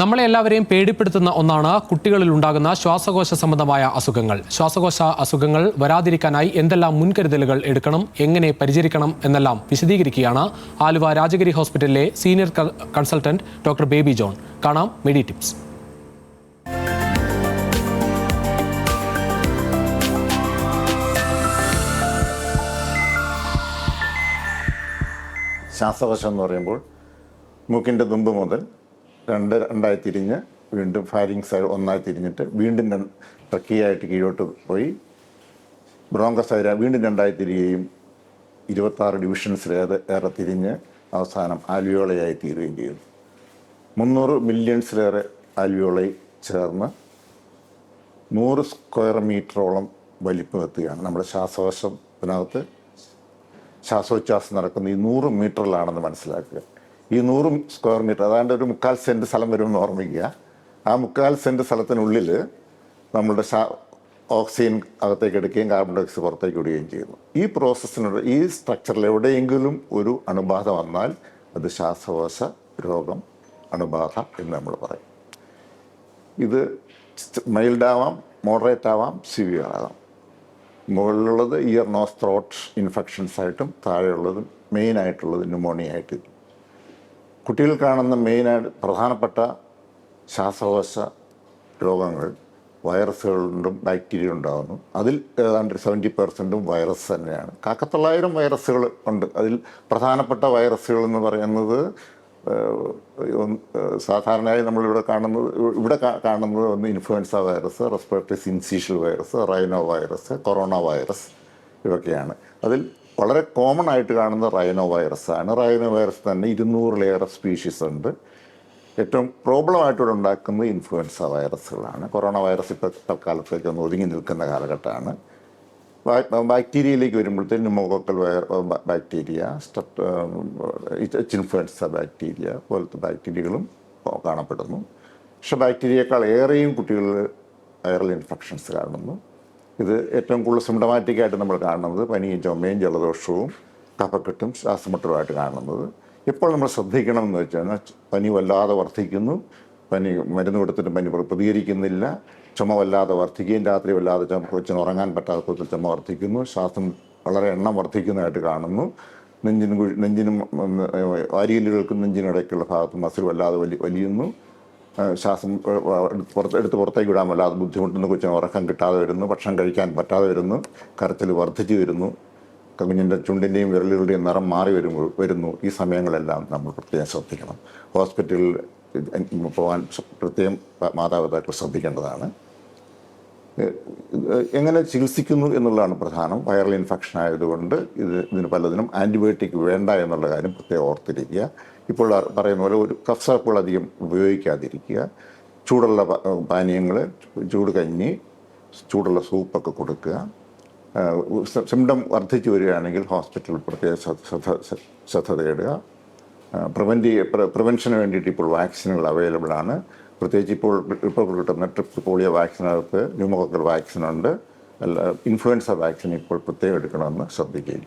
നമ്മളെ എല്ലാവരെയും പേടിപ്പെടുത്തുന്ന ഒന്നാണ് കുട്ടികളിൽ ഉണ്ടാകുന്ന ശ്വാസകോശ സംബന്ധമായ അസുഖങ്ങൾ. ശ്വാസകോശ അസുഖങ്ങൾ വരാതിരിക്കാനായി എന്തെല്ലാം മുൻകരുതലുകൾ എടുക്കണം എങ്ങനെ പരിചരിക്കണം എന്നെല്ലാം വിശദീകരിക്കുകയാണ് ആലുവ രാജഗിരി ഹോസ്പിറ്റലിലെ senior consultant doctor Baby John. കാണാം മെഡി ടിപ്സ്. ശ്വാസകോശം എന്ന് പറയുമ്പോൾ മൂക്കിന്റെ തുമ്പ് മുതൽ രണ്ട് രണ്ടായി തിരിഞ്ഞ് വീണ്ടും ഫയറിങ് സൈഡ് ഒന്നായി തിരിഞ്ഞിട്ട് വീണ്ടും ട്രക്കിയായിട്ട് കീഴോട്ട് പോയി. ബ്രോങ്കസൈര വീണ്ടും രണ്ടായി തിരിയുകയും ഇരുപത്താറ് ഡിവിഷൻസിലേറെ ഏറെ തിരിഞ്ഞ് അവസാനം ആൽവിയോളയായി തീരുകയും ചെയ്തു. മുന്നൂറ് മില്യൺസിലേറെ ആൽവിയോളയിൽ ചേർന്ന് നൂറ് സ്ക്വയർ മീറ്ററോളം വലിപ്പം എത്തുകയാണ് നമ്മുടെ ശ്വാസകോശത്തിനകത്ത്. ശ്വാസോച്ഛ്വാസം നടക്കുന്ന ഈ നൂറ് മീറ്ററിലാണെന്ന് മനസ്സിലാക്കുക. ഈ നൂറ് സ്ക്വയർ മീറ്റർ അതാണ്ട് ഒരു മുക്കാൽ സെന്റ് സ്ഥലം വരുമെന്ന് ഓർമ്മിക്കുക. ആ മുക്കാൽ സെന്റ് സ്ഥലത്തിനുള്ളിൽ നമ്മളുടെ ശ്വാ ഓക്സിജൻ അകത്തേക്ക് എടുക്കുകയും കാർബൺ ഡയോക്സൈഡ് പുറത്തേക്ക് വിടുകയും ചെയ്യുന്നു. ഈ പ്രോസസ്സിനോട് ഈ സ്ട്രക്ചറിൽ എവിടെയെങ്കിലും ഒരു അണുബാധ വന്നാൽ അത് ശ്വാസകോശ രോഗം അണുബാധ എന്ന് നമ്മൾ പറയും. ഇത് മൈൽഡ് ആവാം മോഡറേറ്റ് ആവാം സിവിയർ ആവാം. മുകളിലുള്ളത് ഇയർ നോസ് ത്രോട്ട് ഇൻഫെക്ഷൻസ് ആയിട്ടും താഴെയുള്ളത് മെയിൻ ആയിട്ടുള്ളത് ന്യൂമോണിയ ആയിട്ട് കുട്ടികൾ കാണുന്ന മെയിനായിട്ട് പ്രധാനപ്പെട്ട ശ്വാസകോശ രോഗങ്ങൾ വൈറസുകൾ കൊണ്ടും ബാക്ടീരിയ ഉണ്ടാകുന്നു. അതിൽ ഏതാണ്ട് സെവന്റി പെർസെന്റും വൈറസ് തന്നെയാണ്. കാക്കത്തൊള്ളായിരം വൈറസുകൾ ഉണ്ട്. അതിൽ പ്രധാനപ്പെട്ട വൈറസുകൾ എന്ന് പറയുന്നത് സാധാരണയായി നമ്മളിവിടെ കാണുന്നത് ഇവിടെ കാണുന്നത് ഒന്ന് influenza virus respiratory syncytial virus rhinovirus coronavirus ഇതൊക്കെയാണ് അതിൽ വളരെ കോമൺ ആയിട്ട് കാണുന്ന റൈനോ വൈറസ് ആണ്. റൈനോ വൈറസ് തന്നെ ഇരുന്നൂറിലേറെ സ്പീഷീസ് ഉണ്ട്. ഏറ്റവും പ്രോബ്ലം ആയിട്ടിവിടെ ഉണ്ടാക്കുന്നത് ഇൻഫ്ലുവൻസ വൈറസുകളാണ് കൊറോണ വൈറസ് ഇപ്പോൾ തൽക്കാലത്തേക്ക് ഒന്ന് ഒതുങ്ങി നിൽക്കുന്ന കാലഘട്ടമാണ്. ബാക്ടീരിയയിലേക്ക് വരുമ്പോഴത്തേക്കും ന്യൂമോകോക്കൽ വൈ ബാക്ടീരിയ ഇൻഫ്ലുവൻസ ബാക്ടീരിയ പോലത്തെ ബാക്ടീരിയകളും കാണപ്പെടുന്നു. പക്ഷെ ബാക്ടീരിയേക്കാൾ ഏറെയും കുട്ടികളിൽ വൈറൽ ഇൻഫെക്ഷൻസ് കാണുന്നു. ഇത് ഏറ്റവും കൂടുതൽ സിംറ്റമാറ്റിക് ആയിട്ട് നമ്മൾ കാണുന്നത് പനിയും ചുമയും ജലദോഷവും കഫക്കെട്ടും ശ്വാസമുട്ടലുമായിട്ട് കാണുന്നത്. ഇപ്പോൾ നമ്മൾ ശ്രദ്ധിക്കണം എന്ന് വെച്ചാൽ പനി വല്ലാതെ വർദ്ധിക്കുന്നു. പനി മരുന്ന് കൊടുത്തിട്ട് പനി പ്ര- പ്രതികരിക്കുന്നില്ല. ചുമ വല്ലാതെ വർദ്ധിക്കുകയും രാത്രി വല്ലാതെ ചുമ ഉറങ്ങാൻ പറ്റാത്ത വിധത്തിൽ ചുമ വർദ്ധിക്കുന്നു. ശ്വാസം വളരെ എണ്ണം വർദ്ധിക്കുന്നതായിട്ട് കാണുന്നു. നെഞ്ചിനും നെഞ്ചിനും ഏഹ്, നെഞ്ചിനും ഇടയ്ക്കുള്ള ഭാഗത്ത് മസിൽ വല്ലാതെ വലി വലിയുന്നു. ശ്വാസം പുറത്ത് എടുത്ത് പുറത്തേക്ക് വിടാൻ വല്ലാതെ ബുദ്ധിമുട്ടുന്നു. കൊച്ചിന് ഉറക്കം കിട്ടാതെ വരുന്നു ഭക്ഷണം കഴിക്കാൻ പറ്റാതെ വരുന്നു കരച്ചിൽ വർദ്ധിച്ചു വരുന്നു. കുഞ്ഞിന്റെ ചുണ്ടിന്റെയും വിരലുകളുടെയും നിറം മാറി വരുമ്പോൾ വരുന്നു. ഈ സമയങ്ങളെല്ലാം നമ്മൾ പ്രത്യേകം ശ്രദ്ധിക്കണം. ഹോസ്പിറ്റലിൽ പോകാൻ പ്രത്യേകം മാതാപിതാക്കൾ ശ്രദ്ധിക്കേണ്ടതാണ്. എങ്ങനെ ചികിത്സിക്കുന്നു എന്നുള്ളതാണ് പ്രധാനം. വൈറൽ ഇൻഫെക്ഷൻ ആയതുകൊണ്ട് ഇത് ഇതിന് പലതിനും ആന്റിബയോട്ടിക് വേണ്ട എന്നുള്ള കാര്യം പ്രത്യേകം ഓർത്തിരിക്കുക. ഇപ്പോൾ പറയുന്ന പോലെ ഒരു കഫ് സിറപ്പുകൾ അധികം ഉപയോഗിക്കാതിരിക്കുക. ചൂടുള്ള പാനീയങ്ങൾ ചൂട് കഞ്ഞി ചൂടുള്ള സൂപ്പൊക്കെ കൊടുക്കുക. സിംറ്റം വർദ്ധിച്ചു വരികയാണെങ്കിൽ ഹോസ്പിറ്റലിൽ പ്രത്യേക ശ്രദ്ധ തേടുക. പ്രിവെന്റ് പ്രിവെൻഷന് വേണ്ടിയിട്ട് ഇപ്പോൾ വാക്സിനുകൾ അവൈലബിൾ ആണ് പ്രത്യേകിച്ച് ഇപ്പോൾ ഇപ്പോൾ ട്രിപ്പ് പോളിയോ വാക്സിനകത്ത് ന്യൂമോക്കൽ വാക്സിനുണ്ട്. അല്ല ഇൻഫ്ലുവൻസ വാക്സിൻ ഇപ്പോൾ പ്രത്യേകം എടുക്കണമെന്ന് ശ്രദ്ധിക്കുകയും